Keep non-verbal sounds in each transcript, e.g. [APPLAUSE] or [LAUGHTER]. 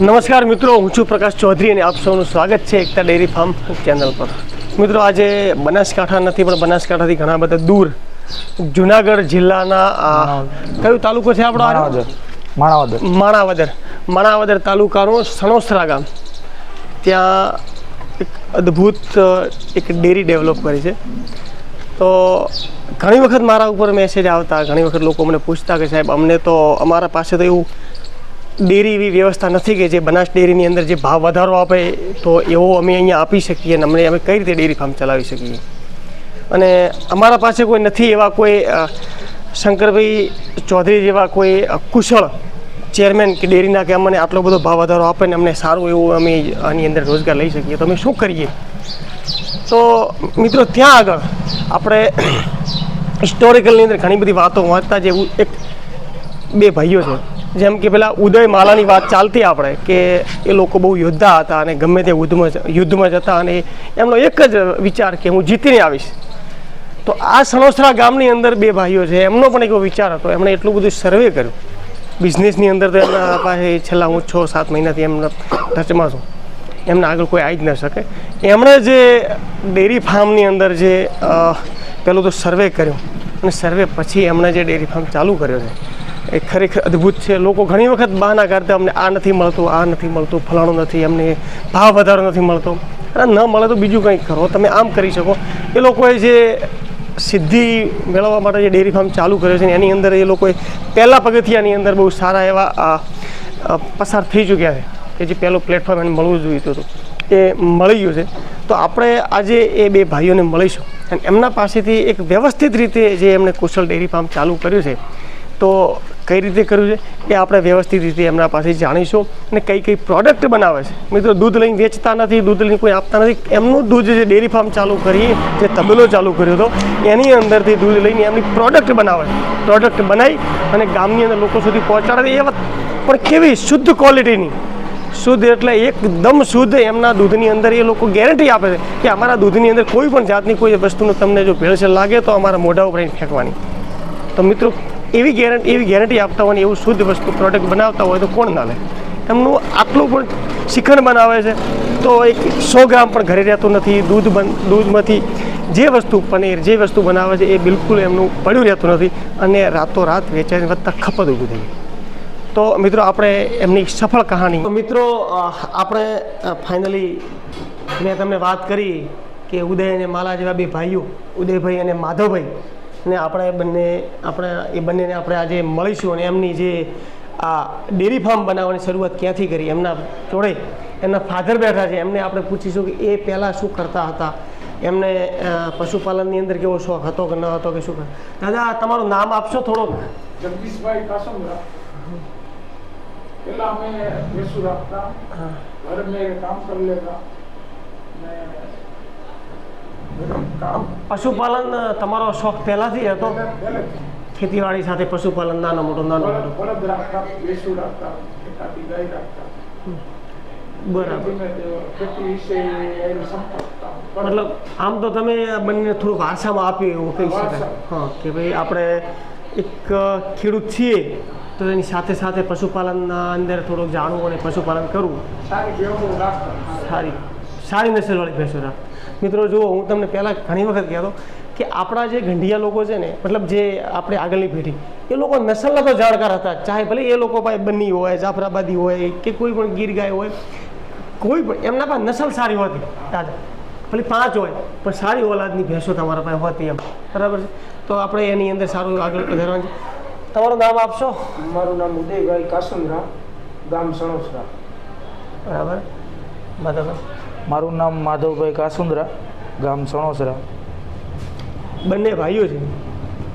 નમસ્કાર મિત્રો હું છું પ્રકાશ ચૌધરી અને આપ સૌનું સ્વાગત છે એકતા ડેરી ફાર્મ ચેનલ પર. મિત્રો આજે બનાસકાંઠા નથી પણ બનાસકાંઠાથી ઘણા બધા દૂર જુનાગઢ જિલ્લાના કયું તાલુકો છે આપણો માણાવદર. માણાવદર. માણાવદર તાલુકાનું સણોસરા ગામ. ત્યાં એક અદ્ભુત એક ડેરી ડેવલપ કરી છે. તો ઘણી વખત મારા ઉપર મેસેજ આવતા ઘણી વખત લોકો મને પૂછતા કે સાહેબ અમને તો અમારા પાસે તો એવું ડેરી એવી વ્યવસ્થા નથી કે જે બનાસ ડેરીની અંદર જે ભાવ વધારો આપે તો એવો અમે અહીંયા આપી શકીએ અને અમને અમે કઈ રીતે ડેરી ફાર્મ ચલાવી શકીએ. અને અમારા પાસે કોઈ નથી એવા કોઈ શંકરભાઈ ચૌધરી જેવા કોઈ કુશળ ચેરમેન કે ડેરીના કે અમને આટલો બધો ભાવ વધારો આપે ને અમને સારું એવું અમે આની અંદર રોજગાર લઈ શકીએ. તો અમે શું કરીએ? તો મિત્રો ત્યાં આગળ આપણે [COUGHS] હિસ્ટોરિકલની અંદર ઘણી બધી વાતો વાંચતા જે એક બે ભાઈઓ છે. જેમ કે પેલા ઉદય માલાની વાત ચાલતી આપણે, કે એ લોકો બહુ યોદ્ધા હતા અને ગમે તે યુદ્ધમાં યુદ્ધમાં જતા અને એમનો એક જ વિચાર કે હું જીતીને આવીશ. તો આ સણોસરા ગામની અંદર બે ભાઈઓ છે, એમનો પણ એવો વિચાર હતો. એમણે એટલું બધું સર્વે કર્યું. બિઝનેસની અંદર તો એમના પાસે છેલ્લા હું છ, સાત મહિનાથી એમના ટચમાં છું. એમના આગળ કોઈ આવી જ ન શકે. એમણે જે ડેરી ફાર્મની અંદર જે પેલું તો સર્વે કર્યો અને સર્વે પછી એમણે જે ડેરી ફાર્મ ચાલુ કર્યો છે. એ ખરેખર અદ્ભુત છે. લોકો ઘણી વખત બહાના કરતા અમને આ નથી મળતું, આ નથી મળતું, ફલાણું નથી, અમને ભાવ વધારો નથી મળતો. અને ન મળે તો બીજું કંઈક કરો. તમે આમ કરી શકો. એ લોકોએ જે સિદ્ધિ મેળવવા માટે જે ડેરી ફાર્મ ચાલુ કર્યો છે એની અંદર એ લોકોએ પહેલાં પગથિયાની અંદર બહુ સારા એવા પસાર થઈ ચૂક્યા છે કે જે પહેલો પ્લેટફોર્મ એને મળવું જોઈતું હતું એ મળી ગયું છે. તો આપણે આજે એ બે ભાઈઓને મળીશું. અને એમના પાસેથી એક વ્યવસ્થિત રીતે જે એમણે કુશળ ડેરી ફાર્મ ચાલુ કર્યું છે. તો કઈ રીતે કર્યું છે એ આપણે વ્યવસ્થિત રીતે એમના પાસે જાણીશું અને કઈ કઈ પ્રોડક્ટ બનાવે છે. મિત્રો, દૂધ લઈને વેચતા નથી, દૂધ લઈને કોઈ આપતા નથી. એમનું દૂધ જે ડેરી ફાર્મ ચાલુ કરી જે તબેલો ચાલુ કર્યો હતો, એની અંદરથી દૂધ લઈને એમની પ્રોડક્ટ બનાવે પ્રોડક્ટ બનાવી અને ગામની અંદર લોકો સુધી પહોંચાડે એ વાત પણ કેવી શુદ્ધ ક્વોલિટીની શુદ્ધ એટલે એકદમ શુદ્ધ એમના દૂધની અંદર એ લોકો ગેરંટી આપે છે કે અમારા દૂધની અંદર કોઈ પણ જાતની કોઈ વસ્તુનું તમને જો ભેળસેળ લાગે તો અમારા મોઢા ઉપર ફેંકવાની. તો મિત્રો એવી ગેરંટી એવી ગેરંટી આપતા હોય ને એવું શુદ્ધ વસ્તુ પ્રોડક્ટ બનાવતા હોય તો કોણ ના લે એમનું આટલું પણ શિખંડ બનાવે છે. તો એક સો ગ્રામ પણ ઘરે રહેતું નથી, દૂધ બન, દૂધમાંથી જે વસ્તુ પનીર, જે વસ્તુ બનાવે છે એ બિલકુલ એમનું પડ્યું રહેતું નથી અને રાતોરાત વેચાઈને વધતા ખપત ઊભી થઈ તો મિત્રો, આપણે એમની સફળ કહાની. મિત્રો આપણે ફાઇનલી મેં તમને વાત કરી કે ઉદય અને માલા જેવા બે ભાઈઓ, ઉદયભાઈ અને માધવભાઈ ને આપણે બંને આપણે એ બંનેને આપણે આજે મળીશું અને એમની જે આ ડેરી ફાર્મ બનાવવાની શરૂઆત ક્યાંથી કરી એમના જોડે એમના ફાધર બેઠા છે એમને આપણે પૂછીશું કે એ પહેલાં શું કરતા હતા? એમને પશુપાલનની અંદર કેવો શોખ હતો કે ન હતો કે શું દાદા તમારું નામ આપશો થોડોક? જગદીશભાઈ કાસમરા પશુપાલન તમારો શોખ પહેલાંથી હતો? ખેતીવાડી સાથે પશુપાલન નાનો મોટો નાનો મોટો? બરાબર. મતલબ આમ તો તમે બંને થોડુંક વારસામાં આપ્યું એવું કહી શકાય. હા કે ભાઈ આપણે એક ખેડૂત છીએ તો એની સાથે સાથે પશુપાલનના અંદર થોડુંક જાણવું અને પશુપાલન કરવું. સારી સારી સારી નસલવાળી ભેંસો રાખ. મિત્રો જુઓ હું તમને પહેલાં ઘણી વખત કહેતો કે આપણા જે ગંઢિયા લોકો છે ને મતલબ જે આપણે આગળની પેઢી એ લોકો નસલના તો જાણકાર હતા ચાહે ભલે એ લોકો પાસે બની હોય જાફરાબાદી હોય કે કોઈ પણ ગીર ગાય હોય કોઈ પણ એમના પાસે નસલ સારી હોતી દાદા. ભલે પાંચ હોય પણ સારી ઓલાદની ભેંસો તમારા પાસે હોતી એમ. બરાબર છે? તો આપણે એની અંદર સારું આગળ વધારવાનું છે. તમારું નામ આપશો? મારું નામ ઉદયભાઈ કાસુમરા ગામ સણોસરા. બરાબર. બરાબર. મારું નામ માધવભાઈ કાસુંદરા, ગામ સણોસરા. બંને ભાઈઓ છે.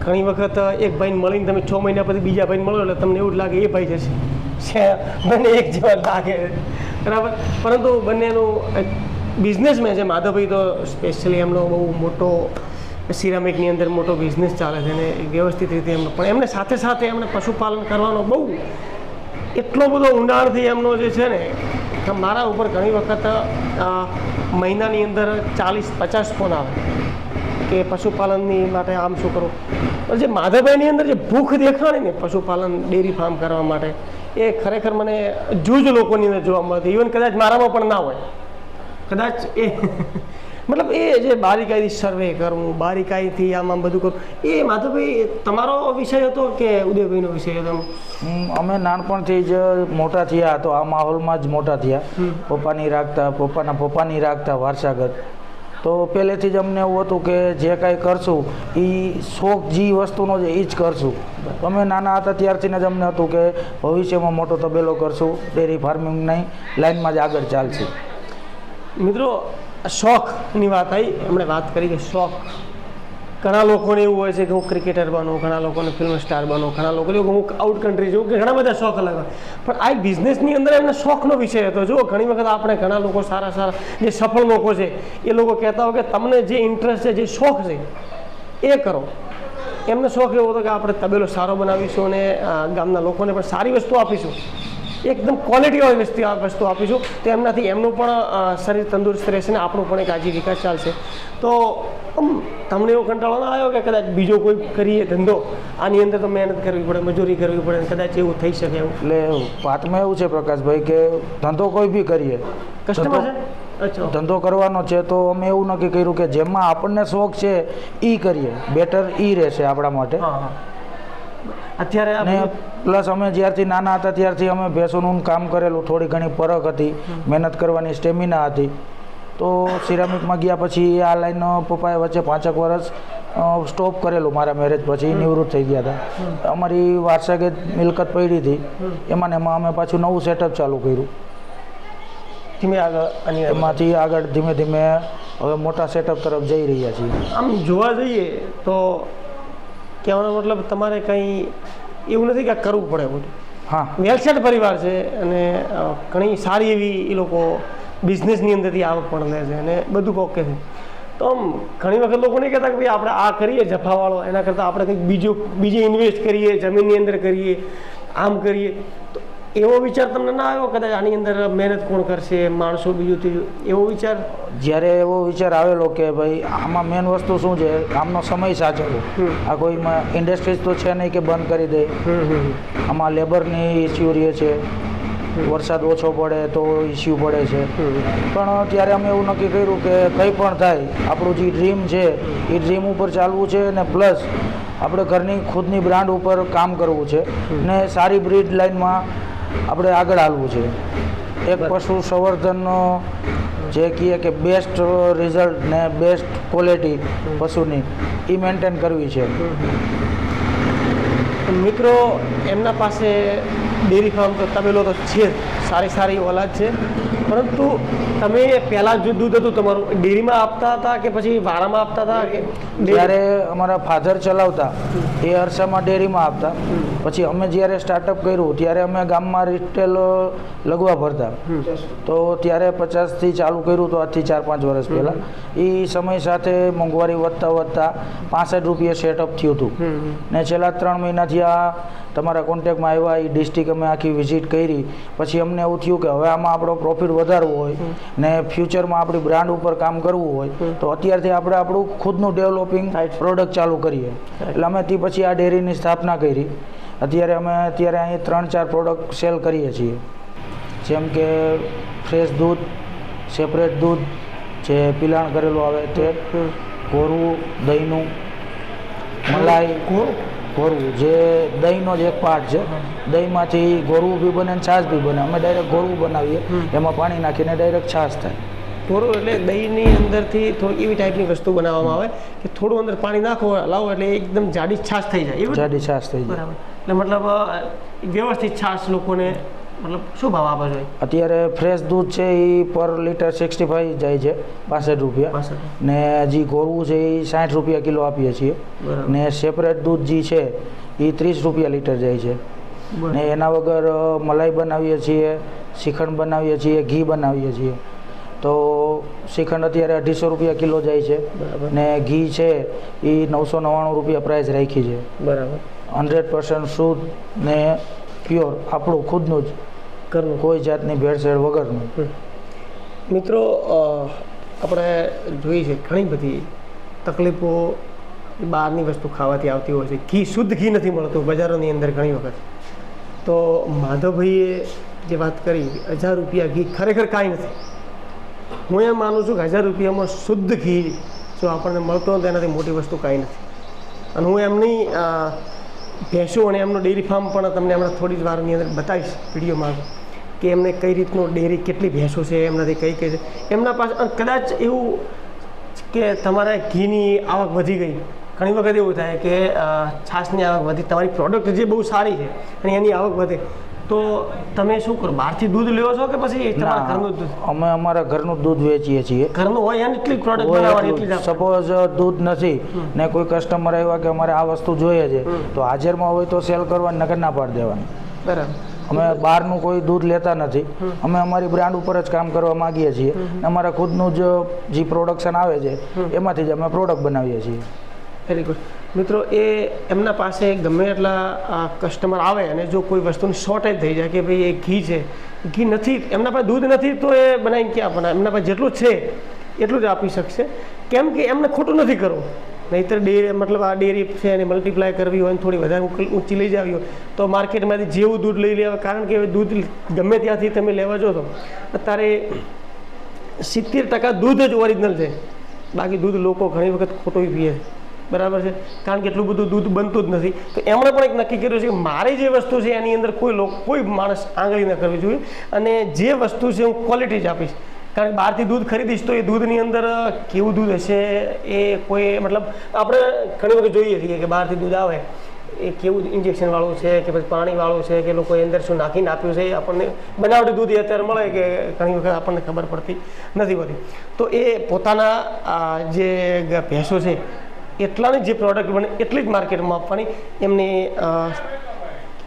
ઘણી વખત એક ભાઈને મળીને તમે છ મહિના પછી બીજા ભાઈને મળો એટલે તમને એવું લાગે એ ભાઈ જશે બંને એક જેવા લાગે. બરાબર? પરંતુ બંનેનું બિઝનેસમેન છે. માધવભાઈ તો સ્પેશિયલી એમનો બહુ મોટો સિરામિકની અંદર મોટો બિઝનેસ ચાલે છે અને વ્યવસ્થિત રીતે એમનો પણ એમને સાથે સાથે એમને પશુપાલન કરવાનો બહુ એટલો બધો ઊંડાણથી એમનો જે છે ને કે મારા ઉપર ઘણી વખત મહિનાની અંદર ચાલીસ, પચાસ ફોન આવે કે પશુપાલનની માટે આમ શું કરો? જે માધવભાઈની અંદર જે ભૂખ દેખાણી ને પશુપાલન, ડેરી ફાર્મ કરવા માટે, એ ખરેખર મને જૂજ લોકોની અંદર જોવા મળતી ઇવન કદાચ મારામાં પણ ના હોય. કદાચ એ મતલબ એ જે બારીકાઈથી સર્વે કરવું બારીકાઈથી આમ બધું કરવું એ માધવભાઈ તમારો વિષય હતો કે ઉદયભાઈનો વિષય હતો? અમે નાનપણથી જ મોટા થયા તો આ માહોલમાં જ મોટા થયા. પપ્પાની રાખતા પપ્પાના પપ્પાની રાખતા વારસાગત. તો પહેલેથી જ અમને એવું હતું કે જે કાંઈ કરશું એ શોખ જે વસ્તુનો છે એ જ કરશું. અમે નાના હતા ત્યારથી જ અમને હતું કે ભવિષ્યમાં મોટો તબેલો કરશું ડેરી ફાર્મિંગની લાઈનમાં જ આગળ ચાલશે. મિત્રો શોખની વાત આવી એમણે વાત કરી કે શોખ. ઘણા લોકોને એવું હોય છે કે હું ક્રિકેટર બનો, ઘણા લોકોને ફિલ્મ સ્ટાર બનો, ઘણા એવું કે હું આઉટ કન્ટ્રી જઉં, કે ઘણા બધા શોખ અલગ હોય. પણ આ બિઝનેસની અંદર એમને શોખનો વિષય હતો. જો ઘણી વખત આપણે ઘણા લોકો સારા સારા, જે સફળ લોકો છે, એ લોકો કહેતા હોય કે તમને જે ઇન્ટરેસ્ટ છે, જે શોખ છે, એ કરો. એમને શોખ એવો હતો કે આપણે તબેલો સારો બનાવીશું અને ગામના લોકોને પણ સારી વસ્તુ આપીશું. એકદમ ક્વોલિટીવાળી વસ્તુ વસ્તુ આપીશું. તો એમનાથી એમનું પણ શરીર તંદુરસ્ત રહેશે ને આપણું પણ એક આજીવિકા ચાલશે. તો તમને એવો કંટાળો ના આવ્યો કે કદાચ બીજો કોઈ કરીએ ધંધો? આની અંદર તો મહેનત કરવી પડે મજૂરી કરવી પડે કદાચ એવું થઈ શકે એવું? એટલે વાતમાં એવું છે પ્રકાશભાઈ કે ધંધો કોઈ બી કરીએ. કસ્ટમર છે? અચ્છા. ધંધો કરવાનો છે તો અમે એવું નક્કી કર્યું કે જેમાં આપણને શોખ છે એ કરીએ. બેટર એ રહેશે આપણા માટે. હા હા. અત્યારે પ્લસ અમે જ્યારથી નાના હતા ત્યારથી અમે ભેંસોનું કામ કરેલું થોડી ઘણી પરખ હતી મહેનત કરવાની સ્ટેમિના હતી. તો સિરામિકમાં ગયા પછી આ લાઈન પપ્પાએ વચ્ચે પાંચેક વર્ષ સ્ટોપ કરેલું મારા મેરેજ પછી નિવૃત્ત થઈ ગયા હતા. અમારી વારસાગત મિલકત પડી હતી. એમાં ને એમાં અમે પાછું નવું સેટઅપ ચાલુ કર્યું. ધીમે આગળ અને એમાંથી આગળ ધીમે ધીમે હવે મોટા સેટઅપ તરફ જઈ રહ્યા છીએ. આમ જોવા જઈએ તો કહેવાનો મતલબ તમારે કંઈ એવું નથી કે કરવું પડે બધું. હા. વેલસેટ પરિવાર છે અને ઘણી સારી એવી એ લોકો બિઝનેસની અંદરથી આવક પણ લે છે અને બધું ઓકે છે. તો આમ ઘણી વખત લોકો નહીં કહેતા કે ભાઈ આપણે આ કરીએ જફાવાળો એના કરતાં આપણે કંઈક બીજું બીજે ઇન્વેસ્ટ કરીએ જમીનની અંદર કરીએ આમ કરીએ. તો એવો વિચાર તમને ના આવ્યો? કદાચ આની અંદર મહેનત કોણ કરશે માણસો બીજું ત્રીજું એવો વિચાર? જ્યારે એવો વિચાર આવેલો કે ભાઈ આમાં મેઇન વસ્તુ શું છે? આમનો સમય સાચવો આ કોઈમાં ઇન્ડસ્ટ્રીઝ તો છે નહીં કે બંધ કરી દે. આમાં લેબરની ઇસ્યુ રહે છે. વરસાદ ઓછો પડે તો ઇસ્યુ પડે છે. પણ ત્યારે અમે એવું નક્કી કર્યું કે કંઈ પણ થાય આપણું જે ડ્રીમ છે એ ડ્રીમ ઉપર ચાલવું છે ને પ્લસ આપણે ઘરની ખુદની બ્રાન્ડ ઉપર કામ કરવું છે. ને સારી બ્રીડ લાઈનમાં આપણે આગળ હાલવું છે. એક પશુ સંવર્ધનનો જે કહીએ કે બેસ્ટ રિઝલ્ટ ને બેસ્ટ ક્વોલિટી પશુની એ મેન્ટેન કરવી છે. મિત્રો એમના પાસે ડેરી ફાર્મ તો તબેલો તો છે સારી સારી ઓલાદ છે. પરંતુ તમે પહેલાં જે દૂધ હતું તમારું ડેરીમાં આપતા હતા કે પછી વારામાં આપતા હતા કે જ્યારે અમારા ફાધર ચલાવતા એ અરસામાં ડેરીમાં આપતા. પછી અમે જ્યારે સ્ટાર્ટઅપ કર્યું ત્યારે અમે ગામમાં રિટેલ લગવા ભરતા તો ત્યારે પચાસથી ચાલુ કર્યું તો આજથી ચાર પાંચ વર્ષ પહેલાં. એ સમય સાથે મોંઘવારી વધતા વધતા પાસઠ રૂપિયા સેટઅપ થયું હતું. ને છેલ્લા ત્રણ મહિનાથી આ તમારા કોન્ટેક્ટમાં આવ્યા એ ડિસ્ટ્રિક્ટ અમે આખી વિઝિટ કરી. પછી અમને એવું થયું કે હવે આમાં આપણો પ્રોફિટ વધારવો હોય ને ફ્યુચરમાં આપણી બ્રાન્ડ ઉપર કામ કરવું હોય તો અત્યારથી આપણે આપણું ખુદનું ડેવલપિંગ. પ્રોડક્ટ ચાલુ કરીએ. એટલે અમે તે પછી આ ડેરીની સ્થાપના કરી. અત્યારે અમે અત્યારે અહીં ત્રણ ચાર પ્રોડક્ટ સેલ કરીએ છીએ. જેમ કે ફ્રેશ દૂધ સેપરેટ દૂધ જે પીલાણ કરેલું આવે તે કોરવું દહીંનું મલાઈ ગોરવું? જે દહીંનો જ એક પાર્ટ છે. દહીંમાંથી ગોરવું બી બને ને છાશ બી બને. અમે ડાયરેક્ટ ગોરવું બનાવીએ. એમાં પાણી નાખીને ડાયરેક્ટ છાશ થાય. થોડું એટલે દહીંની અંદરથી થોડી એવી ટાઈપની વસ્તુ બનાવવામાં આવે કે થોડું અંદર પાણી નાખો લાવો એટલે એકદમ જાડી છાશ થઈ જાય. એવું? જાડી છાશ થઈ જાય. બરાબર. એટલે મતલબ વ્યવસ્થિત છાશ લોકોને મતલબ શું ભાવ આપે છે? અત્યારે ફ્રેશ દૂધ છે એ પર લીટર સિક્સટી ફાઈવ જાય છે પાસઠ રૂપિયા. ને જે ગોરવું છે એ સાઠ રૂપિયા કિલો આપીએ છીએ. ને સેપરેટ દૂધ જે છે એ ત્રીસ રૂપિયા લીટર જાય છે. ને એના વગર મલાઈ બનાવીએ છીએ શ્રીખંડ બનાવીએ છીએ ઘી બનાવીએ છીએ. તો શ્રીખંડ અત્યારે અઢીસો રૂપિયા કિલો જાય છે. ને ઘી છે એ નવસો નવ્વાણું રૂપિયા પ્રાઇસ રાખી છે. બરાબર. હંડ્રેડ પર્સન્ટ શુદ્ધ ને પ્યોર આપણું ખુદનું જ ઘરનું કોઈ જાતની ભેળસેળ વગરનું. મિત્રો આપણે જોઈએ છે ઘણી બધી તકલીફો બહારની વસ્તુ ખાવાથી આવતી હોય છે. ઘી શુદ્ધ ઘી નથી મળતું બજારોની અંદર ઘણી વખત. તો માધવભાઈએ જે વાત કરી હજાર રૂપિયા ઘી ખરેખર કાંઈ નથી. હું એમ માનું છું કે હજાર રૂપિયામાં શુદ્ધ ઘી જો આપણને મળતો હોય તો એનાથી મોટી વસ્તુ કાંઈ નથી. અને હું એમની ભેંસો અને એમનું ડેરી ફાર્મ પણ તમને હમણાં થોડી જ વારની અંદર બતાવીશ વિડીયોમાં કે એમને કઈ રીતનું ડેરી, કેટલી ભેંસો છે, એમનાથી કઈ કઈ છે. એમના પાસે કદાચ એવું કે તમારા ઘીની આવક વધી ગઈ. ઘણી વખત એવું થાય કે છાશની આવક વધી, તમારી પ્રોડક્ટ જે બહુ સારી છે, અને એની આવક વધે. તો તમે શું કરો? બહારથી દૂધ લ્યો છો કે પછી તમારા ઘરનું દૂધ? અમે અમારા ઘરનું દૂધ વેચીએ છીએ. ઘરનું હોય એને એટલી પ્રોડક્ટ બનાવવાની એટલી સપોઝ દૂધ નથી ને કોઈ કસ્ટમર આવ્યા કે અમારે આ વસ્તુ જોઈએ છે તો હાજરમાં હોય તો સેલ કરવાની નગર ના પાડી દેવાની. બરાબર. અમે બહારનું કોઈ દૂધ લેતા નથી. અમે અમારી બ્રાન્ડ ઉપર જ કામ કરવા માંગીએ છીએ. અમારા ખુદનું જ જે પ્રોડક્શન આવે છે એમાંથી જ અમે પ્રોડક્ટ બનાવીએ છીએ. વેરી ગુડ મિત્રો, એ એમના પાસે ગમે એટલા કસ્ટમર આવે અને જો કોઈ વસ્તુની શોર્ટેજ થઈ જાય કે ભાઈ એ ઘી છે, ઘી નથી, એમના પાસે દૂધ નથી તો એ બનાવીને ક્યાં બનાવે એમના પાસે જેટલું છે, એટલું જ આપી શકશે. કેમ કે એમને ખોટું નથી કરવું. નહીંતર ડેરી, મતલબ આ ડેરી છે એને મલ્ટીપ્લાય કરવી હોય અને થોડી વધારે ઊંચી લઈ જાવી હોય, તો માર્કેટમાંથી જેવું દૂધ લઈ લેવા, કારણ કે દૂધ ગમે ત્યાંથી તમે લેવા જો તો, અત્યારે સિત્તેર ટકા દૂધ જ ઓરિજિનલ છે. બાકી દૂધ લોકો ઘણી વખત ખોટું પીએ. બરાબર છે? કારણ કે એટલું બધું દૂધ બનતું જ નથી. તો એમણે પણ એક નક્કી કર્યું છે કે મારી જે વસ્તુ છે એની અંદર કોઈ લોકો, કોઈ માણસ આંગળી ન કરવી જોઈએ અને જે વસ્તુ છે હું ક્વોલિટી જ આપીશ. કારણ કે બહારથી દૂધ ખરીદીશ તો એ દૂધની અંદર કેવું દૂધ હશે એ કોઈ, મતલબ આપણે ઘણી વખત જોઈએ છીએ કે બહારથી દૂધ આવે, એ કેવું ઇન્જેક્શનવાળું છે કે પછી પાણીવાળું છે કે લોકોએ અંદર શું નાખીને આપ્યું છે આપણને, બનાવટી દૂધ એ અત્યારે મળે કે ઘણી વખત આપણને ખબર પડતી નથી હોતી. તો એ પોતાના જે ભેંસો છે એટલાની જે પ્રોડક્ટ બને એટલી જ માર્કેટમાં આપવાની. એમની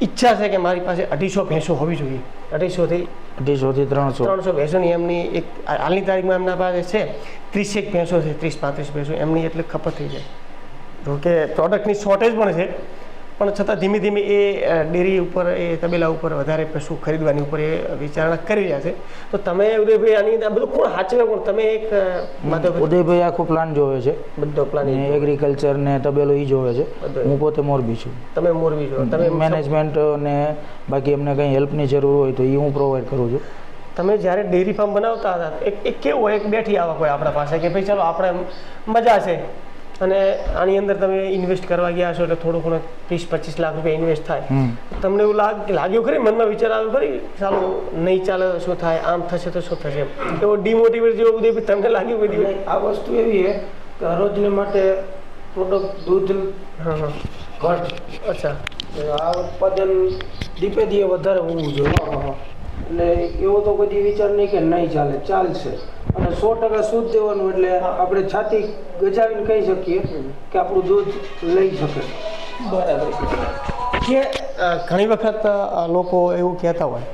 ઈચ્છા છે કે મારી પાસે અઢીસો ભેંસો હોવી જોઈએ. અઢીસોથી અઢીસોથી ત્રણસો. ત્રણસો ભેંસોની એમની એક હાલની તારીખમાં એમના પાસે છે ત્રીસેક ભેંસો છે ત્રીસ પાંત્રીસ ભેંસો. એમની એટલે ખપત થઈ જાય. જોકે પ્રોડક્ટની શોર્ટેજ પણ છે. પણ છતાં ધીમે ધીમે એ ડેરી ઉપર એ તબેલા ઉપર વધારે પશુ ખરીદવાની ઉપર એ વિચારણા કરી રહ્યા છે. તો તમે ઉદયભાઈ આની અંદર આ બધું કોણ સાચવે કોણ? તમે એક ઉદયભાઈ આખો પ્લાન જોવે છે. બધો પ્લાન એગ્રીકલ્ચર ને તબેલો એ જોવે છે. હું પોતે મોરબી છું. તમે મોરબી છો. તમે મેનેજમેન્ટ ને બાકી એમને કંઈ હેલ્પની જરૂર હોય તો એ હું પ્રોવાઈડ કરું છું. તમે જ્યારે ડેરી ફાર્મ બનાવતા હતા એક એક કેવું હોય? એક બેઠી આવક હોય આપણા પાસે કે ભાઈ ચાલો આપણે મજા છે. અને આની અંદર તમે ઇન્વેસ્ટ કરવા ગયા છો એટલે થોડું ઘણું ત્રીસ પચીસ લાખ રૂપિયા ઇન્વેસ્ટ થાય. તમને એવું લાગ લાગ્યું ખરી? મનમાં વિચાર આવ્યો ખરી? સારું નહીં ચાલે તો શું થાય? આમ થશે તો શું થશે? એવો ડિમોટિવેટ જેવું બધું બી તમને લાગ્યું બધી આ વસ્તુ એવી છે કે હરોજને માટે પ્રોડક્ટ દૂધ હા હા. ઘટ. અચ્છા. આ ઉત્પાદન દીપે દીએ વધારે હોવું જોઈએ. એટલે એવો તો કોઈ વિચાર નહીં કે નહીં ચાલે, ચાલશે. અને સો ટકા શુદ્ધ દેવાનું એટલે આપણે છાતી ગજાવીને કહી શકીએ કે આપણું દૂધ લઈ શકે. બરાબર. કે ઘણી વખત લોકો એવું કહેતા હોય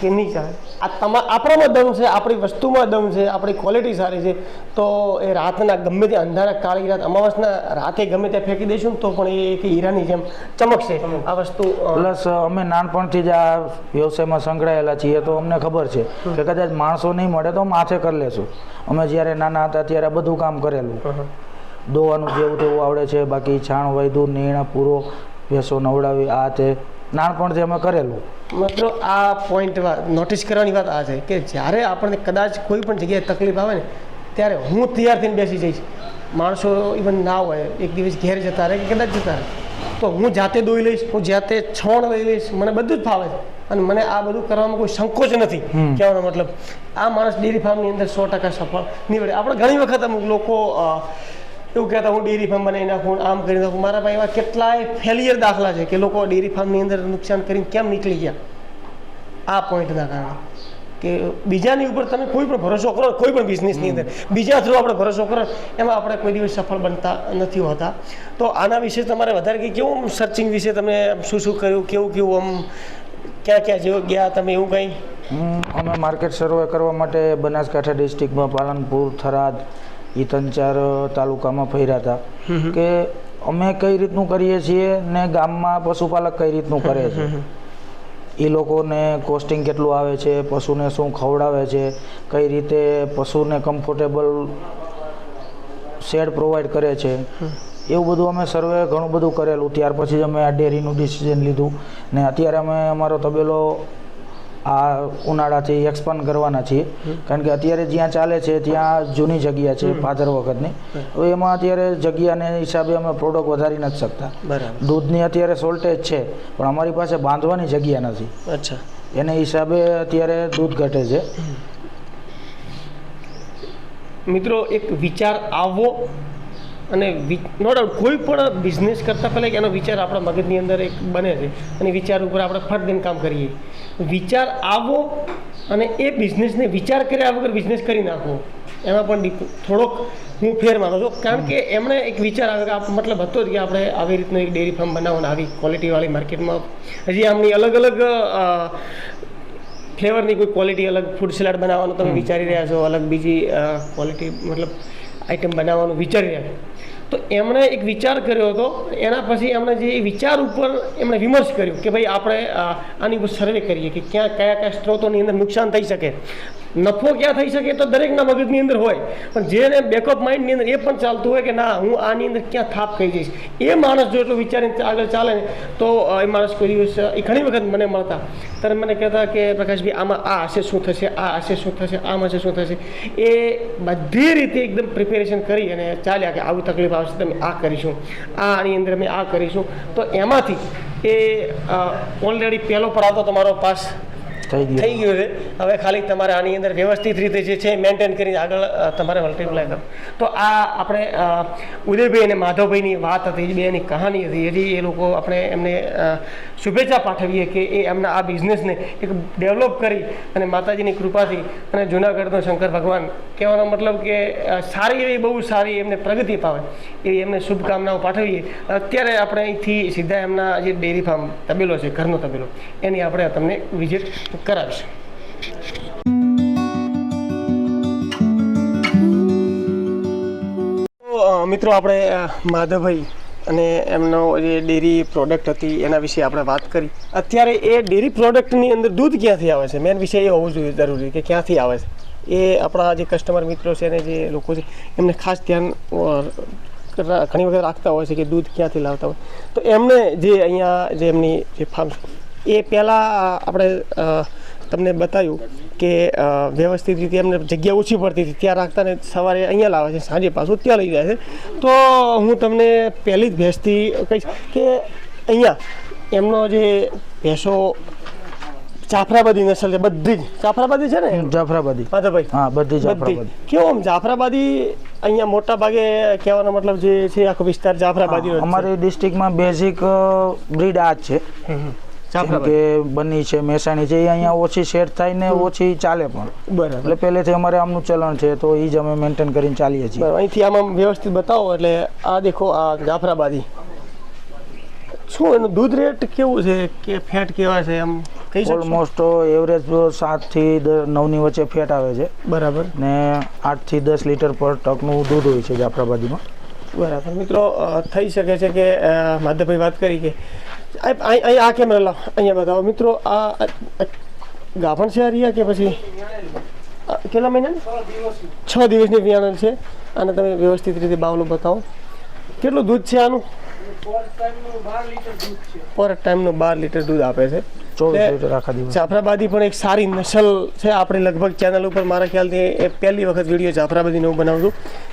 કે નહીં ચાલે? આ તમા આપણામાં દમ છે આપણી વસ્તુમાં દમ છે આપણી ક્વોલિટી સારી છે. તો એ રાતના ગમે તે અંધારા કાળી રાત અમાવસના રાતે ગમે ત્યાં ફેંકી દઈશું તો પણ એ એક હીરાની જેમ ચમકશે આ વસ્તુ પ્લસ અમે નાનપણથી જ આ વ્યવસાયમાં સંકળાયેલા છીએ તો અમને ખબર છે કે કદાચ માણસો નહીં મળે તો માથે કરી લેશું. અમે જ્યારે નાના હતા ત્યારે બધું કામ કરેલું. દોવાનું જેવું તેવું આવડે છે બાકી છાણ વૈધું નીણ પૂરો ભેંસો નવડાવી આ તે નાનપણથી અમે કરેલું. મિત્રો આ પોઈન્ટ નોટિસ કરવાની વાત આ છે કે જ્યારે આપણને કદાચ કોઈ પણ જગ્યાએ તકલીફ આવે ને ત્યારે હું તૈયાર થઈને બેસી જઈશ. માણસો ઇવન ના હોય એક દિવસ ઘેર જતા રહે કે કદાચ જતા રહે. તો હું જાતે દોઈ લઈશ હું જાતે છોણ લઈ લઈશ મને બધું જ ફાવે છે. અને મને આ બધું કરવામાં કોઈ સંકોચ નથી કહેવાનો મતલબ. આ માણસ ડેરી ફાર્મની અંદર સો ટકા સફળ નીવડે. આપણે ઘણી વખત અમુક લોકો એવું કહેતા હું ડેરી ફાર્મ બનાવી નાખું આમ કરી નાખું. મારા પાસે એવા કેટલાય ફેલિયર દાખલા છે કે લોકો ડેરી ફાર્મની અંદર નુકસાન કરીને કેમ નીકળી ગયા? આ પોઈન્ટના કારણે. કે બીજાની ઉપર તમે કોઈ પણ ભરોસો કરો કોઈ પણ બિઝનેસની અંદર. બીજા થ્રુ આપણે ભરોસો કરો એમાં આપણે કોઈ દિવસ સફળ બનતા નથી હોતા. તો આના વિશે તમારે વધારે કે કેવું સર્ચિંગ વિશે તમે શું શું કર્યું કેવું કેવું આમ ક્યાં ક્યાં જેવો ગયા તમે એવું કંઈ? અમે માર્કેટ સર્વે કરવા માટે બનાસકાંઠા ડિસ્ટ્રિક્ટમાં પાલનપુર થરાદ એ ત્રણ ચાર તાલુકામાં ફર્યા હતા કે અમે કઈ રીતનું કરીએ છીએ ને ગામમાં પશુપાલક કઈ રીતનું કરે છે. એ લોકોને કોસ્ટિંગ કેટલું આવે છે પશુને શું ખવડાવે છે કઈ રીતે પશુને કમ્ફર્ટેબલ શેડ પ્રોવાઈડ કરે છે. એવું બધું અમે સર્વે ઘણું બધું કરેલું. ત્યાર પછી જ અમે આ ડેરીનું ડિસિઝન લીધું. ને અત્યારે અમે અમારો તબેલો આ ઉનાળાથી એક્સપાન્ડ કરવાના છીએ. કારણ કે અત્યારે જ્યાં ચાલે છે ત્યાં જૂની જગ્યા છે ફાધર વખતની. તો એમાં અત્યારે જગ્યાને હિસાબે અમે પ્રોડક્ટ વધારી નથી શકતા. દૂધની અત્યારે શોર્ટેજ છે પણ અમારી પાસે બાંધવાની જગ્યા નથી. અચ્છા. એને હિસાબે અત્યારે દૂધ ઘટે છે. મિત્રો એક વિચાર આવવો અને નો ડાઉટ કોઈ પણ બિઝનેસ કરતાં પહેલાં એનો વિચાર આપણા મગજની અંદર એક બને છે. અને વિચાર ઉપર આપણે ફટ દઈને કામ કરીએ. વિચાર આવો અને એ બિઝનેસને વિચાર કર્યા વગર બિઝનેસ કરી નાખવો એમાં પણ થોડોક હું ફેર માનું છું. કારણ કે એમણે એક વિચાર આવ્યો કે મતલબ હતો જ કે આપણે આવી રીતનું એક ડેરી ફાર્મ બનાવવાનું આવી ક્વોલિટીવાળી માર્કેટમાં હજી આમની અલગ અલગ ફ્લેવરની કોઈ ક્વોલિટી અલગ ફૂડ સલાડ બનાવવાનું તમે વિચારી રહ્યા છો અલગ બીજી ક્વોલિટી મતલબ આઈટમ બનાવવાનું વિચારી રહ્યા છો. તો એમણે એક વિચાર કર્યો હતો. એના પછી એમણે જે વિચાર ઉપર એમણે વિમર્શ કર્યો કે ભાઈ આપણે આની ઉપર સર્વે કરીએ કે ક્યાં, કયા કયા સ્ત્રોતોની અંદર નુકસાન થઈ શકે. નફો ક્યાં થઈ શકે તો દરેકના મગજની અંદર હોય. પણ જેને બેકઅપ માઇન્ડની અંદર એ પણ ચાલતું હોય કે ના, હું આની અંદર ક્યાં થાપ ખાઈ જઈશ? એ માણસ જો એટલું વિચારીને આગળ ચાલે ને તો એ માણસ કોઈ દિવસ એ ઘણી વખત મને મળતા. ત્યારે મને કહેતા કે, પ્રકાશભાઈ, આમાં આ હશે, શું થશે? આ હશે, શું થશે? આમ હશે, શું થશે? એ બધી રીતે એકદમ પ્રિપેરેશન કરી અને ચાલ્યા કે, આવું તકલીફ આવશે તમે આ કરીશું. આ આની અંદર અમે આ કરીશું. તો એમાંથી એ ઓલરેડી પહેલો પડાવ તો તમારો પાસ થઈ ગયું. થઈ છે. હવે ખાલી તમારે આની અંદર વ્યવસ્થિત રીતે જે છે મેન્ટેન કરીને આગળ તમારે મલ્ટીપ્લાય કરો તો આ આપણે ઉદયભાઈ અને માધવભાઈની વાત હતી બે એની કહાની હતી. હજી એ લોકો આપણે એમને શુભેચ્છા પાઠવીએ કે એ એમના આ બિઝનેસને એક ડેવલપ કરી અને માતાજીની કૃપાથી અને જૂનાગઢનો શંકર ભગવાન કહેવાનો મતલબ કે સારી એવી બહુ સારી એમને પ્રગતિ પાવે એવી એમને શુભકામનાઓ પાઠવીએ. અત્યારે આપણે અહીંથી સીધા એમના જે ડેરી ફાર્મ તબેલો છે, ઘરનો તબેલો, એની આપણે તમને વિઝિટ કરાવીશું. મિત્રો, આપણે માધવભાઈ અને એમનો જે ડેરી પ્રોડક્ટ હતી એના વિશે આપણે વાત કરી. અત્યારે એ ડેરી પ્રોડક્ટની અંદર દૂધ ક્યાંથી આવે છે? મેન વિષય એ હોવું જોઈએ, જરૂરી કે ક્યાંથી આવે છે? એ આપણા જે કસ્ટમર મિત્રો છે અને જે લોકો છે, એમને ખાસ ધ્યાન ઘણી વખત રાખતા હોય છે કે દૂધ ક્યાંથી લાવતા હોય. તો એમને જે અહીંયા જે એમની જે ફાર્મ એ પહેલાં આપણે તમને બતાવ્યું કે વ્યવસ્થિત રીતે એમને જગ્યા ઓછી પડતી હતી. ત્યાં રાખતા ને સવારે અહીંયા લાવે છે સાંજે પાછું ત્યાં લઈ જાય છે. તો હું તમને પહેલી જ ભેંસથી કહીશ કે અહીંયા એમનો જે ભેંસો જાફરાબાદી નસલ છે બધી જ. જાફરાબાદી છે ને? જાફરાબાદી. માધવભાઈ. હા બધી જાફરાબાદી. કેવો આમ જાફરાબાદી અહીંયા મોટા ભાગે કહેવાનો મતલબ જે છે આખો વિસ્તાર જાફરાબાદી અમારી ડિસ્ટ્રિક્ટમાં બેઝિક બ્રીડ આ જ છે. કે બની છે મહેસાણી છે એ અહીંયા ઓછી શેર થાય ને ઓછી ચાલે પણ. બરાબર. એટલે પહેલેથી અમારે આમનું ચલણ છે તો એ જ અમે મેન્ટેન કરીને ચાલીએ છીએ. અહીંથી આમ વ્યવસ્થિત બતાવો એટલે આ દેખો આ જાફરાબાદી શું એનું દૂધ રેટ કેવું છે કે ફેટ કેવા છે એમ ઓલમોસ્ટ એવરેજ સાતથી થી નવની વચ્ચે ફેટ આવે છે. બરાબર. ને આઠથી દસ લીટર પર ટકનું દૂધ હોય છે જાફરાબાદીમાં બરાબર. મિત્રો થઈ શકે છે કે માધવભાઈ વાત કરી કે અહીં આ કેમેરા લાવ. અહીંયા બતાવો. મિત્રો આ ગાભણ છે હરિયા કે પછી? કેટલા મહિના છ દિવસની વિયાણલ છે. અને તમે વ્યવસ્થિત રીતે બાવલો બતાવો. કેટલું દૂધ છે આનું? પર ટાઈમનું બાર લીટર દૂધ આપે છે. જાફરાબાદી પણ એક સારી નસલ છે. આપણે લગભગ ચેનલ ઉપર મારા ખ્યાલથી એ પહેલી વખત વીડિયો જાફરાબાદીનો હું બનાવું છું.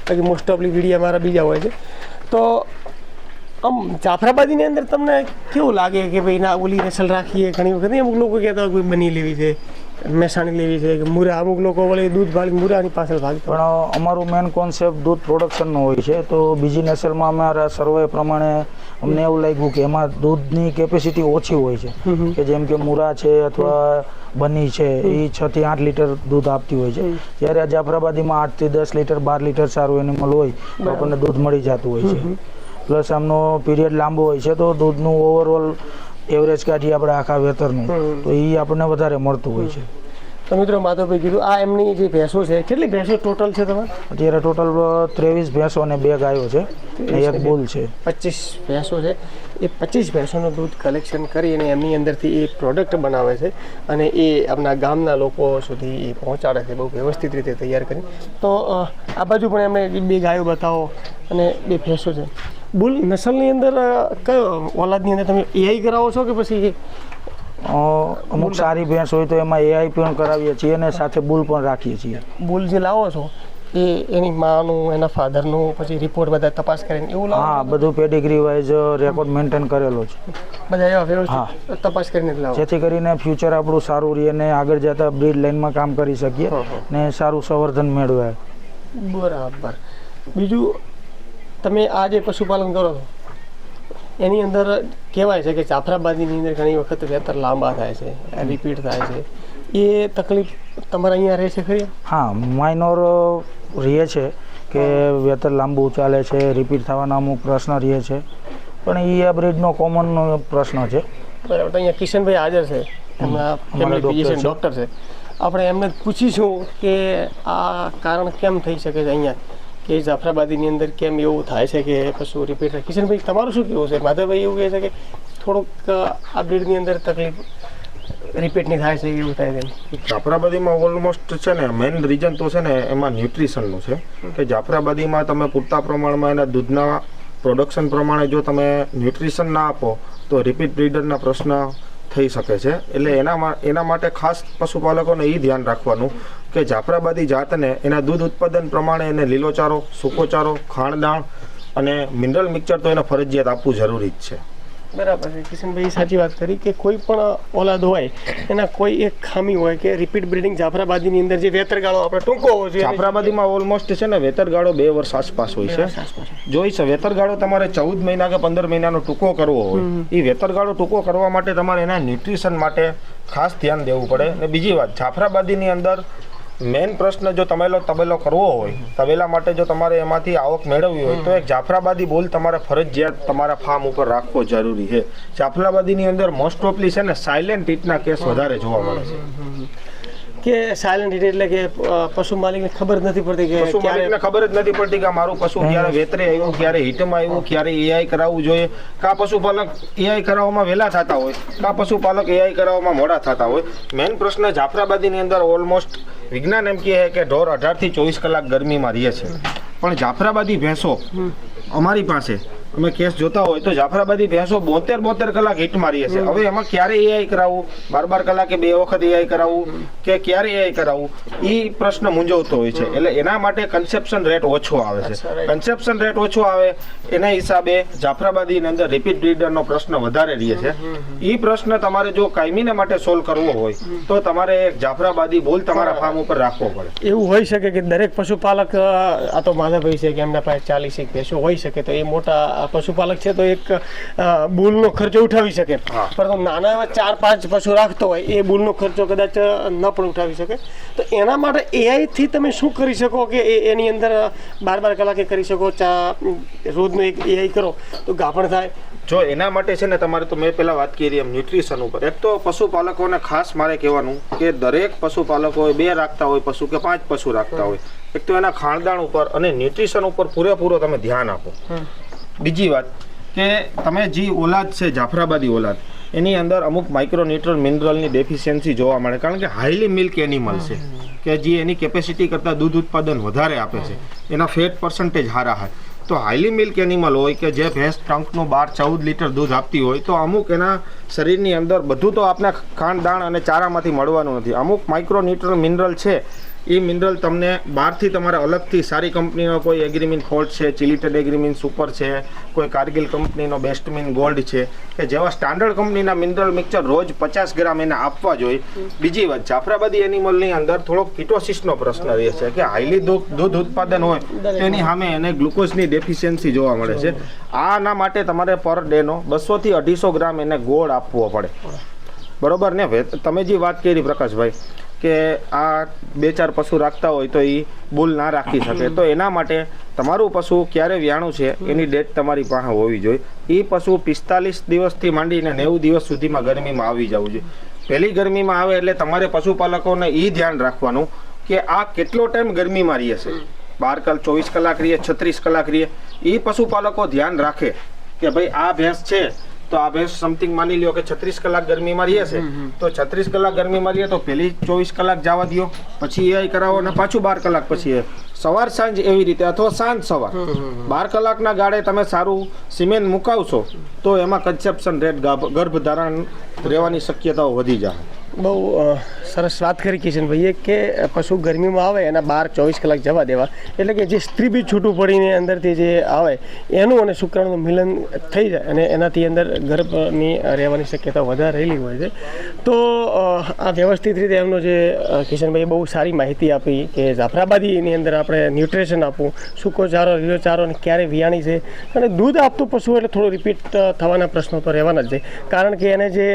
બાકી મોસ્ટ ઓફલી વીડિયો મારા બીજા હોય છે. તો આમ જાફરાબાદીની અંદર તમને કેવું લાગે કે ભાઈ ના ઓલી નસલ રાખીએ ઘણી વખત? અમુક લોકો કહેતા હોય કે બની લેવી છે મહેસાણી લેવી છે કે મુરા અમુક લોકો વળી દૂધ ભાળી મુરાની પાછળ ભાગતા પણ અમારું મેન કોન્સેપ્ટ દૂધ પ્રોડક્શનનો હોય છે તો બીજી નસલમાં અમારા સર્વે પ્રમાણે અમને એવું લાગ્યું કે એમાં દૂધની કેપેસિટી ઓછી હોય છે. કે જેમ કે મુરા છે અથવા બની છે એ છ થી આઠ લીટર દૂધ આપતી હોય છે. જ્યારે જાફરાબાદીમાં આઠથી દસ લીટર બાર લીટર સારું એનિમલ હોય તો આપણને દૂધ મળી જતું હોય છે. પ્લસ આમનો પીરિયડ લાંબો હોય છે તો દૂધનું ઓવરઓલ એવરેજ કાઢીએ આપણે આખા વેતરનું. તો એ આપણને વધારે મળતું હોય છે. તો મિત્રો માધવભાઈ કીધું આ એમની જે ભેંસો છે કેટલી ભેંસો ટોટલ છે તમારે? અત્યારે ટોટલ ત્રેવીસ ભેંસો અને બે ગાયો છે. એક બુલ છે. પચીસ ભેંસો છે. એ પચીસ ભેંસોનું દૂધ કલેક્શન કરી અને એમની અંદરથી એ પ્રોડક્ટ બનાવે છે અને એ આપણા ગામના લોકો સુધી એ પહોંચાડે છે બહુ વ્યવસ્થિત રીતે તૈયાર કરી. તો આ બાજુ પણ એમને બે ગાયો બતાવો અને બે ભેંસો છે. બુલ નસલની અંદર કયો ઓલાદની અંદર તમે એઆઈ કરાવો છો કે પછી અમુક સારી ભેંસ હોય તો એમાં એઆઈ પણ કરાવીએ છીએ અને સાથે બુલ પણ રાખીએ છીએ. બુલ જે લાવો છો એ એની માનું એના ફાધરનું પછી રિપોર્ટ બધા તપાસ કરીને એવું લાવો હા બધું પેડિગ્રી વાઇઝ રેકોર્ડ મેન્ટેન કરેલો છે. બધા એવા વ્યવસ્થિત તપાસ કરીને લાવો. જેથી કરીને ફ્યુચર આપણું સારું રહે અને આગળ જતા બ્રીડ લાઇનમાં કામ કરી શકીએ. ને સારું સંવર્ધન મેળવે બરાબર. બીજું તમે આ જે પશુપાલન કરો છો એની અંદર કહેવાય છે કે જાફરાબાદીની અંદર ઘણી વખત વેતર લાંબા થાય છે રિપીટ થાય છે. એ તકલીફ તમારે અહીંયા રહે છે ખરી? હા માઇનોર રહે છે કે વેતર લાંબુ ચાલે છે રિપીટ થવાના અમુક પ્રશ્ન રહે છે. પણ એ આ બ્રિડનો કોમન પ્રશ્ન છે. બરાબર તો અહીંયા કિશનભાઈ હાજર છે. એમના ફેમિલી ફિઝિશિયન. ડૉક્ટર છે. આપણે એમને પૂછીશું કે આ કારણ કેમ થઈ શકે છે અહીંયા? કે જાફરાબાદીની અંદર કેમ એવું થાય છે કે પશુ રિપીટ થાય? કિશનભાઈ તમારું શું કેવું છે? માધવભાઈ એવું કહે છે કે થોડુંક આ બ્રીડની અંદર તકલીફ રિપીટની થાય છે એવું થાય છે જાફરાબાદીમાં ઓલમોસ્ટ છે ને મેઇન રીઝન તો છે ને એમાં ન્યુટ્રિશનનું છે. કે જાફરાબાદીમાં તમે પૂરતા પ્રમાણમાં એના દૂધના પ્રોડક્શન પ્રમાણે જો તમે ન્યુટ્રિશન ના આપો તો રિપીટ બ્રીડરના પ્રશ્ન થઈ શકે છે. એટલે એના એના માટે ખાસ પશુપાલકોને એ ધ્યાન રાખવાનું કે જાફરાબાદી જાતને એના દૂધ ઉત્પાદન પ્રમાણે એને લીલો ચારો સૂકો ચારો ખાણદાણ અને મિનરલ મિક્સર તો એને ફરજિયાત આપવું જરૂરી જ છે. બરાબર છે. કિશનભાઈ સાચી વાત કરી કે કોઈ પણ ઓલાદ હોય એના કોઈ એક ખામી હોય કે રિપીટ બ્રીડિંગ જાફરાબાદીની અંદર જે વેતરગાળો આપણે ટૂંકો હોવો જોઈએ. જાફરાબાદીમાં ઓલમોસ્ટ છે ને વેતરગાળો બે વર્ષ આસપાસ હોય છે. જોઈ છે વેતરગાળો તમારે ચૌદ મહિના કે પંદર મહિનાનો ટૂંકો કરવો હોય. એ વેતરગાળો ટૂંકો કરવા માટે તમારે એના ન્યુટ્રિશન માટે ખાસ ધ્યાન દેવું પડે. અને બીજી વાત જાફરાબાદીની અંદર મેઇન પ્રશ્ન જો તમેલો તબેલો કરવો હોય, તબેલા માટે જો તમારે એમાંથી આવક મેળવવી હોય, તો એક જાફરાબાદી બોલ તમારે ફરજિયાત તમારા ફાર્મ ઉપર રાખવો જરૂરી છે. જાફરાબાદીની અંદર મોસ્ટ ઓફલી છે ને સાયલેન્ટ હીટના કેસ વધારે જોવા મળે છે. કે સાયલન્ટ હિટ એટલે કે પશુ માલિકને ખબર નથી પડતી કે પશુ માલિકને ખબર જ નથી પડતી કે મારું પશુ ક્યારે વેતરે આવ્યું ક્યારે હિટમાં આવ્યું ક્યારે એઆઈ કરાવવું જોઈએ. કા પશુપાલક એઆઈ કરાવવામાં વહેલા થતા હોય કા પશુપાલક એઆઈ કરાવવામાં મોડા થતા હોય. મેઇન પ્રશ્ન જાફરાબાદીની અંદર ઓલમોસ્ટ વિજ્ઞાન એમ કહે કે ઢોર અઢારથી ચોવીસ કલાક ગરમીમાં રહે છે. પણ જાફરાબાદી ભેંસો અમારી પાસે અમે કેસ જોતા હોય તો જાફરાબાદી ભેંસો બોતેર બોતેર કલાક હિટ મારીએ છે હવે એમાં ક્યારે એઆઈ કરાવવું બાર બાર કલાકે બે વખત એઆઈ કરાવવું કે ક્યારે એઆઈ કરાવવું એ પ્રશ્ન મૂંઝવતો હોય છે. એટલે એના માટે કન્સેપ્શન રેટ ઓછો આવે છે. કન્સેપ્શન રેટ ઓછો આવે એના હિસાબે જાફરાબાદીની અંદર રિપીટ બ્રીડરનો પ્રશ્ન વધારે રહે છે. એ પ્રશ્ન તમારે જો કાયમીને માટે સોલ્વ કરવો હોય તો તમારે એક જાફરાબાદી બોલ તમારા ફાર્મ ઉપર રાખવો પડે. એવું હોઈ શકે કે દરેક પશુપાલક આ તો માધવભાઈ છે કે એમના પાસે ચાલીસ એક ભેંસો હોઈ શકે તો એ મોટા પશુપાલક છે તો એક બુલનો ખર્ચો ઉઠાવી શકે. પરંતુ નાના એવા ચાર પાંચ પશુ રાખતો હોય એ બુલનો ખર્ચો કદાચ ન પણ ઉઠાવી શકે. તો એના માટે એઆઈથી થી તમે શું કરી શકો કે એની અંદર બાર બાર કલાકે કરી શકો? ચા રોજનું એક એઆઈ કરો તો ગાભણ થાય. જો એના માટે છે ને તમારે તો મેં પહેલાં વાત કરી એમ ન્યુટ્રિશન ઉપર. એક તો પશુપાલકોને ખાસ મારે કહેવાનું કે દરેક પશુપાલકો બે રાખતા હોય પશુ કે પાંચ પશુ રાખતા હોય. એક તો એના ખાણદાણ ઉપર અને ન્યુટ્રિશન ઉપર પૂરેપૂરો તમે ધ્યાન આપો. બીજી વાત કે તમે જે ઓલાદ છે, જાફરાબાદી ઓલાદ, એની અંદર અમુક માઇક્રોન્યુટ્રલ મિનરલની ડેફિશિયન્સી જોવા મળે. કારણ કે હાઈલી મિલ્ક એનિમલ છે, કે જે એની કેપેસિટી કરતાં દૂધ ઉત્પાદન વધારે આપે છે, એના ફેટ પર્સન્ટેજ હારા હોય. તો હાઈલી મિલ્ક એનિમલ હોય કે જે ભેંસ ટ્રંકનું બાર ચૌદ લીટર દૂધ આપતી હોય, તો અમુક એના શરીરની અંદર બધું તો આપને ખાંડ દાણ અને ચારામાંથી મળવાનું નથી. અમુક માઇક્રોન્યુટ્રલ મિનરલ છે એ મિનરલ તમને બહારથી તમારે અલગથી સારી કંપનીનો કોઈ એગ્રીમિન ફોલ્ટ છે ચિલિટેડ એગ્રીમિન સુપર છે કોઈ કારગિલ કંપનીનો બેસ્ટમિન ગોલ્ડ છે કે જેવા સ્ટાન્ડર્ડ કંપનીના મિનરલ મિક્સર રોજ પચાસ ગ્રામ એને આપવા જોઈએ. બીજી વાત જાફરાબાદી એનિમલની અંદર થોડોક કિટોસિસનો પ્રશ્ન રહે છે કે હાઈલી દૂધ ઉત્પાદન હોય તો એની સામે એને ગ્લુકોઝની ડેફિશિયન્સી જોવા મળે છે. આના માટે તમારે પર ડેનો બસોથી અઢીસો ગ્રામ એને ગોળ આપવો પડે. બરોબર ને? તમે જે વાત કરી પ્રકાશભાઈ કે આ બે ચાર પશુ રાખતા હોય તો એ બુલ ના રાખી શકે. તો એના માટે તમારું પશુ ક્યારે વ્યાણું છે એની ડેટ તમારી પાસે હોવી જોઈએ. એ પશુ પિસ્તાલીસ દિવસથી માંડીને નેવું દિવસ સુધીમાં ગરમીમાં આવી જવું જોઈએ. પહેલી ગરમીમાં આવે એટલે તમારે પશુપાલકોને એ ધ્યાન રાખવાનું કે આ કેટલો ટાઈમ ગરમીમાં રહે છે. બાર કલાક, ચોવીસ કલાક રહીએ, છત્રીસ કલાક રહીએ. એ પશુપાલકો ધ્યાન રાખે કે ભાઈ આ ભેંસ છે તો આ ભેંસ સમથિંગ માની લ્યો કે છત્રીસ કલાક ગરમીમાં રહીએ છે. તો છત્રીસ કલાક ગરમીમાં રહીએ તો પહેલી ચોવીસ કલાક જવા દો પછી એ કરાવો અને પાછું બાર કલાક પછી એ. સવાર સાંજ એવી રીતે અથવા સાંજ સવાર. બાર કલાકના ગાળે તમે સારું સિમેન્ટ મુકાવશો તો એમાં કન્સેપ્શન રેટ ગર્ભધારણ રહેવાની શક્યતાઓ વધી જાય. બહુ સરસ વાત કરી કિશનભાઈએ કે પશુ ગરમીમાં આવે એના બાર ચોવીસ કલાક જવા દેવા. એટલે કે જે સ્ત્રી બી છૂટું પડીને અંદરથી જે આવે, એનું અને શુક્રાણુનું મિલન થઈ જાય અને એનાથી અંદર ગર્ભની રહેવાની શક્યતા વધારે રહેલી હોય છે. તો આ વ્યવસ્થિત રીતે એમનો જે કિશનભાઈએ બહુ સારી માહિતી આપી કે જાફરાબાદીની અંદર આપણે ન્યુટ્રિશન આપવું સૂકો ચારો લીલો ચારો અને ક્યારે વિયાણી છે. અને દૂધ આપતું પશુ એટલે થોડું રિપીટ થવાના પ્રશ્નો તો રહેવાના જ છે. કારણ કે એને જે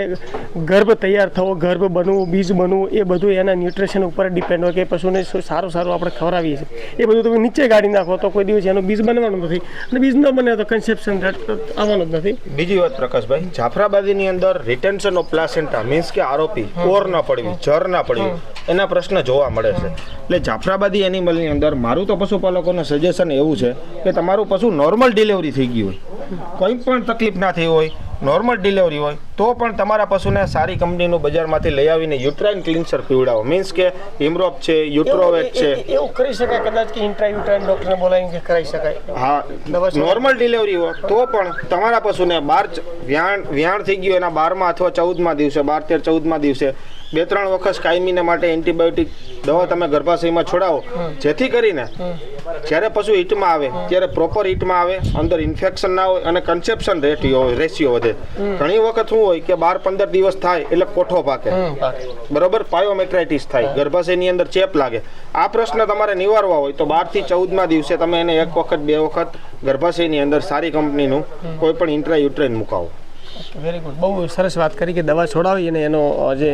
ગર્ભ તૈયાર થવો, ગર્ભ બનવું બીજ બનવું એ બધું એના ન્યુટ્રિશન ઉપર ડિપેન્ડ હોય કે પશુને સારું સારું આપણે ખવડાવીએ છીએ. એ બધું તમે નીચે ગાડી નાખો તો કોઈ દિવસ એનું બીજ બનવાનું નથી. અને બીજ ન બને તો કન્સેપ્શન આવવાનું જ નથી. બીજી વાત પ્રકાશભાઈ જાફરાબાદીની અંદર રિટેન્શન ઓફ પ્લાસેન્ટા મીન્સ કે આરોપી કોર ના પડવી જર ના પડવી એના પ્રશ્ન જોવા મળે છે. એટલે જાફરાબાદી એનિમલની અંદર મારું તો પશુપાલકોનું સજેશન એવું છે કે તમારું પશુ નોર્મલ ડિલિવરી થઈ ગયું હોય. કંઈ પણ તકલીફ ના થઈ હોય નોર્મલ ડિલિવરી હોય તો પણ તમારા પશુને સારી કંપનીનું બજારમાંથી લઈ આવીને યુટ્રાઇન ક્લિન્સર પીવડાવો. મીન્સ કે હિમરોપ છે યુટ્રોવેટ છે. એવું કરી શકાય કદાચ કે ઇન્ટ્રા યુટ્રાઇન ડોક્ટરને બોલાવીને કે કરાવી શકાય. હા નોર્મલ ડિલિવરી હોય તો પણ તમારા પશુને બાર વ્યાણ વ્યાણ થઈ ગયું એના બારમા અથવા ચૌદમાં દિવસે બાર તેર ચૌદમાં દિવસે બે ત્રણ વખત કાયમીને માટે એન્ટીબાયોટિક દવા તમે ગર્ભાશયમાં છોડાવો. જેથી કરીને જ્યારે પશુ હીટમાં આવે ત્યારે પ્રોપર હીટમાં આવે અંદર ઇન્ફેક્શન ના હોય અને કન્સેપ્શન રેટિયો રેશિયો વધે. ઘણી વખત શું હોય કે બાર પંદર દિવસ થાય એટલે કોઠો પાકે. બરોબર? પાયોમેટ્રાઇટિસ થાય. ગર્ભાશયની અંદર ચેપ લાગે. આ પ્રશ્ન તમારે નિવારવા હોય તો બારથી ચૌદમાં દિવસે તમે એને એક વખત બે વખત ગર્ભાશયની અંદર સારી કંપનીનું કોઈ પણ ઇન્ટ્રા યુટ્રેન મુકાવો. વેરી ગુડ બહુ સરસ વાત કરી કે દવા છોડાવી અને એનો જે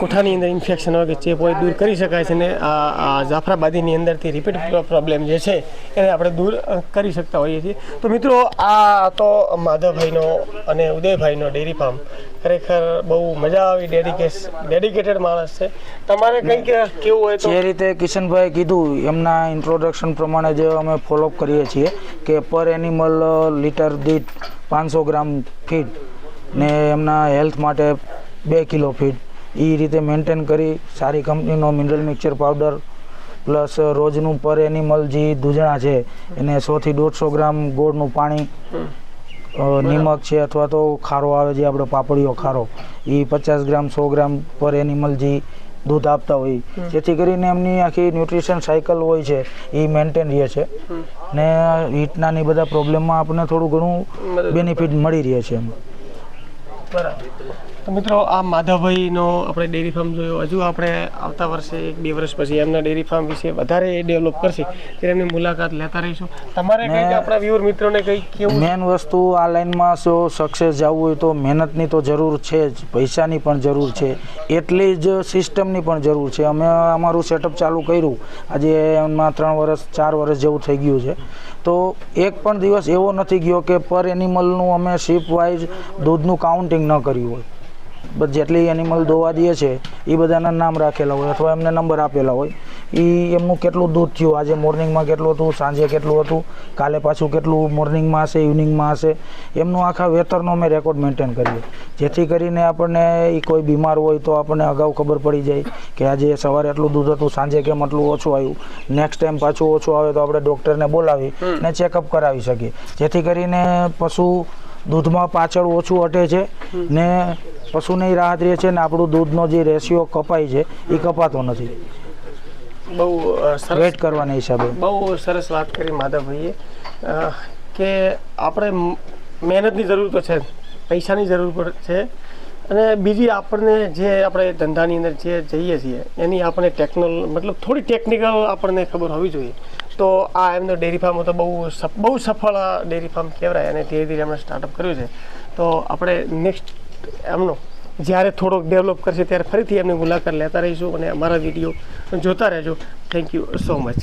કોઠાની અંદર ઇન્ફેક્શન હોય કે ચેપ હોય, દૂર કરી શકાય છે ને આ જાફરાબાદીની અંદરથી રિપીટ પ્રોબ્લેમ જે છે, એને આપણે દૂર કરી શકતા હોઈએ છીએ. તો મિત્રો, આ તો માધવભાઈનો અને ઉદયભાઈનો ડેરી ફાર્મ ખરેખર બહુ મજા આવી ડેડિકેસ ડેડિકેટેડ માણસ છે. તમારે કંઈક કેવું હોય જે રીતે કિશનભાઈ કીધું, એમના ઇન્ટ્રોડક્શન પ્રમાણે જે અમે ફોલોઅપ કરીએ છીએ કે પર એનિમલ લીટર દીઠ પાંચસો ગ્રામ ફીડ ને એમના હેલ્થ માટે બે કિલો ફીડ એ રીતે મેન્ટેન કરી સારી કંપનીનો મિનરલ મિક્સર પાવડર પ્લસ રોજનું પર એનિમલ જે દૂધણા છે એને સોથી દોઢસો ગ્રામ ગોળનું પાણી નિમક છે અથવા તો ખારો આવે જે આપણે પાપડીઓ ખારો એ પચાસ ગ્રામ સો ગ્રામ પર એનિમલ જે દૂધ આપતા હોય. જેથી કરીને એમની આખી ન્યુટ્રિશન સાયકલ હોય છે એ મેન્ટેન રહે છે. ને હીટના ને બધા પ્રોબ્લેમમાં આપણને થોડું ઘણું બેનિફિટ મળી રહે છે એમ. બરાબર. તો મિત્રો આ માધવભાઈનો આપણે ડેરી ફાર્મ જોયો. હજુ આપણે આવતા વર્ષે એક બે વર્ષ પછી એમના ડેરી ફાર્મ વિશે વધારે ડેવલપ કરશે ત્યારે એમની મુલાકાત લેતા રહીશું. તમારે કંઈક આપણા વ્યુઅર મિત્રોને કંઈક કેવું? મેન વસ્તુ આ લાઈનમાં જો સક્સેસ જવું હોય તો મહેનતની તો જરૂર છે જ પૈસાની પણ જરૂર છે. એટલી જ સિસ્ટમની પણ જરૂર છે. અમે અમારું સેટઅપ ચાલુ કર્યું. આજે એમાં ત્રણ વર્ષ ચાર વર્ષ જેવું થઈ ગયું છે. તો એક પણ દિવસ એવો નથી ગયો કે પર એનિમલનું અમે શિપ વાઇઝ દૂધનું કાઉન્ટિંગ ન કર્યું હોય. જેટલી એનિમલ દોવા દે છે એ બધાના નામ રાખેલા હોય અથવા એમને નંબર આપેલા હોય એ એમનું કેટલું દૂધ થયું? આજે મોર્નિંગમાં કેટલું હતું? સાંજે કેટલું હતું? કાલે પાછું કેટલું મોર્નિંગમાં હશે ઇવનિંગમાં હશે? એમનું આખા વેતરનો અમે રેકોર્ડ મેન્ટેન કરીએ. જેથી કરીને આપણને એ કોઈ બીમાર હોય તો આપણને અગાઉ ખબર પડી જાય કે આજે સવારે એટલું દૂધ હતું સાંજે કેમ એટલું ઓછું આવ્યું? નેક્સ્ટ ટાઈમ પાછું ઓછું આવે તો આપણે ડૉક્ટરને બોલાવી ને ચેકઅપ કરાવી શકીએ. જેથી કરીને પશુ દૂધમાં પાછળ ઓછું અટે છે ને પશુને રાહત રહે છે ને આપણું દૂધનો જે રેશિયો કપાય છે એ કપાતો નથી. બહુ વેટ કરવાના હિસાબે. બહુ સરસ વાત કરી માધવભાઈએ. કે આપણે મહેનતની જરૂર તો છે પૈસાની જરૂર છે. અને બીજી આપણને જે આપણે ધંધાની અંદર જે જઈએ છીએ, એની આપણે ટેકનોલ મતલબ થોડી ટેકનિકલ આપણને ખબર હોવી જોઈએ. તો આ એમનો ડેરી ફાર્મ તો બહુ બહુ સફળ ડેરી ફાર્મ કહેવાય અને ધીરે ધીરે એમણે સ્ટાર્ટઅપ કર્યું છે. તો આપણે નેક્સ્ટ એમનો, જ્યારે થોડોક ડેવલપ કરશે ત્યારે ફરીથી એમની મુલાકાત લેતા રહીશું અને અમારા વીડિયો જોતા રહેજો. Thank you so much